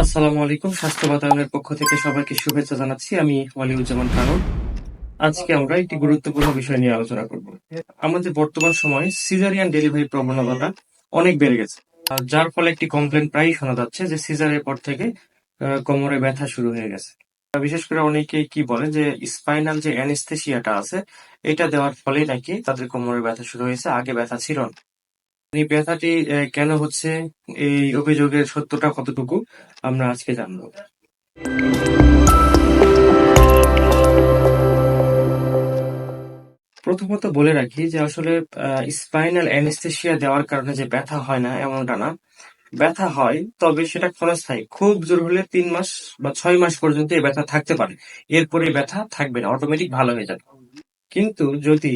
আসসালামু আলাইকুম, স্বাস্থ্য বাতায়নের পক্ষ থেকে সবাইকে শুভেচ্ছা জানাচ্ছি। আমি ওয়ালিউজ্জামান কারণ আজকে আমরা একটি গুরুত্বপূর্ণ বিষয় নিয়ে আলোচনা করব। আমাদের বর্তমান সময়ে সিজারিয়ান ডেলিভারি প্রবণতাটা অনেক বেড়ে গেছে। যার ফলে একটি কমপ্লেন প্রায়ই শোনা যাচ্ছে যে সিজারের পর থেকে কোমরে ব্যথা শুরু হয়ে গেছে। বিশেষ করে অনেকে কি বলে যে স্পাইনাল যে অ্যানেস্থেসিয়াটা আছে, এটা দেওয়ার ফলে নাকি তাদের কোমরে ব্যথা শুরু হয়েছে। আগে ব্যথা ছিল না। এই ব্যথাটি কেন হচ্ছে? এই অভিযোগের সত্যটা কতটুকু? আমরা আজকে জানব। প্রথমত বলে রাখি যে আসলে স্পাইনাল অ্যানেস্থেসিয়া দেওয়ার কারণে যে ব্যথা হয় না, এমনটা না। ব্যথা হয়, তবে সেটা ক্ষণস্থায়ী। খুব জোর হলে তিন মাস বা ছয় মাস পর্যন্ত এই ব্যথা থাকতে পারে। এরপরে ব্যথা থাকবে না অটোমেটিক ভালো হয়ে যাবে। কিন্তু যদি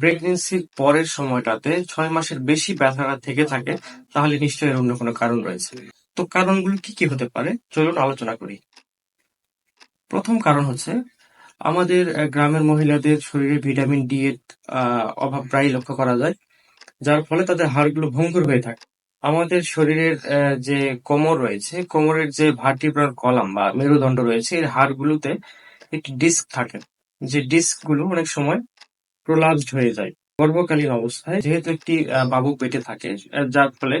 প্রেগনেন্সির পরের সময়টাতে ছয় মাসের বেশি ব্যথাটা থেকে থাকে, তাহলে নিশ্চয়ই এর অন্য কোনো কারণ রয়েছে। তো কারণগুলো কি কি হতে পারে? চলুন আলোচনা করি। প্রথম কারণ হচ্ছে, আমাদের গ্রামের মহিলাদের শরীরে ভিটামিন ডি এর অভাব প্রায়ই লক্ষ্য করা যায়, যার ফলে তাদের হাড়গুলো ভঙ্গুর হয়ে থাকে। আমাদের শরীরের যে কোমর রয়েছে, কোমরের যে ভার্টিব্রাল কলাম বা মেরুদণ্ড রয়েছে, এর হাড়গুলোতে একটি ডিস্ক থাকে। যে ডিস্কগুলো অনেক সময় প্রলাপসড হয়ে যায়। গর্ভকালীন অবস্থায় যেহেতু একটি বাবু পেটে থাকে যার ফলে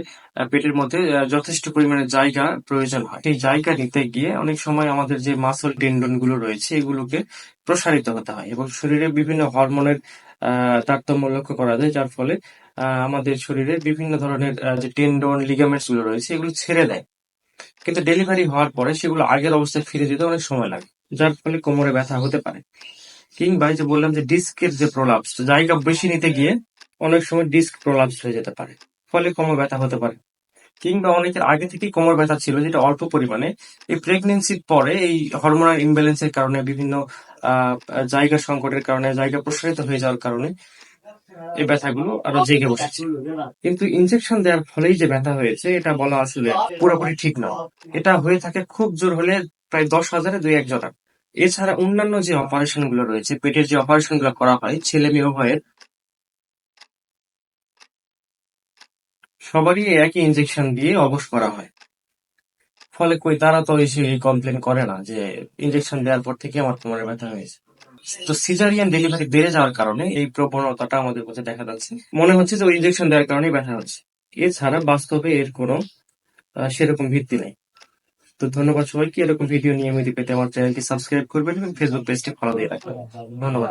পেটের মধ্যে যথেষ্ট পরিমাণে জায়গা প্রয়োজন হয়। সেই জায়গা নিতে গিয়ে অনেক সময় আমাদের যে মাসল টেন্ডনগুলো রয়েছে, এগুলোকে প্রসারিত হতে হয় এবং শরীরে বিভিন্ন হরমোনের তারতম্য লক্ষ্য করা যায়, যার ফলে আমাদের শরীরে বিভিন্ন ধরনের যে টেন্ডন লিগামেন্টসগুলো রয়েছে, এগুলো ছেড়ে দেয়। কিন্তু ডেলিভারি হওয়ার পরে সেগুলো আগের অবস্থায় ফিরে যেতে অনেক সময় লাগে, যার ফলে কোমরে ব্যথা হতে পারে। কিংবা যে বললাম যে ডিস্কের যে প্রলাপস জায়গা বেশি নিতে গিয়ে অনেক সময় ডিস্ক প্রলাপস হয়ে যেতে পারে। ফলে কোমর ব্যথা হতে পারে। কিংবা অনেকের আগে থেকেই কোমর ব্যথা ছিল, যেটা অল্প পরিমাণে। এই প্রেগনেন্সির পরে এই হরমোনাল ইমব্যালেন্সের কারণে, বিভিন্ন জায়গা সংকটের কারণে, জায়গা প্রসারিত হয়ে যাওয়ার কারণে এই ব্যথাগুলো আরও জেগে বসেছে। কিন্তু ইনজেকশন দেওয়ার ফলেই যে ব্যথা হয়েছে, এটা বলা আসলে পুরোপুরি ঠিক না এটা হয়ে থাকে খুব জোর হলে প্রায় দশ হাজারে দুই এক জনা এছাড়া অন্যান্য যে অপারেশনগুলো রয়েছে, পেটের যে অপারেশনগুলো করা হয়, ছেলে মেয়ে উভয়ের, সবারই একই ইনজেকশন দিয়ে অবশ করা হয়। ফলে কই, তারা তো এসে কমপ্লেন করে না যে ইনজেকশন দেওয়ার পর থেকে আমার কোমরে ব্যথা হয়েছে। তো সিজারিয়ান ডেলিভারি বেড়ে যাওয়ার কারণে এই প্রবণতাটা আমাদের মধ্যে দেখা যাচ্ছে। মনে হচ্ছে যে ওই ইনজেকশন দেওয়ার কারণেই ব্যথা হচ্ছে। এছাড়া বাস্তবে এর কোনো সেরকম ভিত্তি নেই। তো ধন্যবাদ সবাইকে। এরকম ভিডিও নিয়মিত পেতে আমার চ্যানেলটি সাবস্ক্রাইব করবেন এবং ফেসবুক পেজটি ফলো দিয়ে রাখবেন। ধন্যবাদ।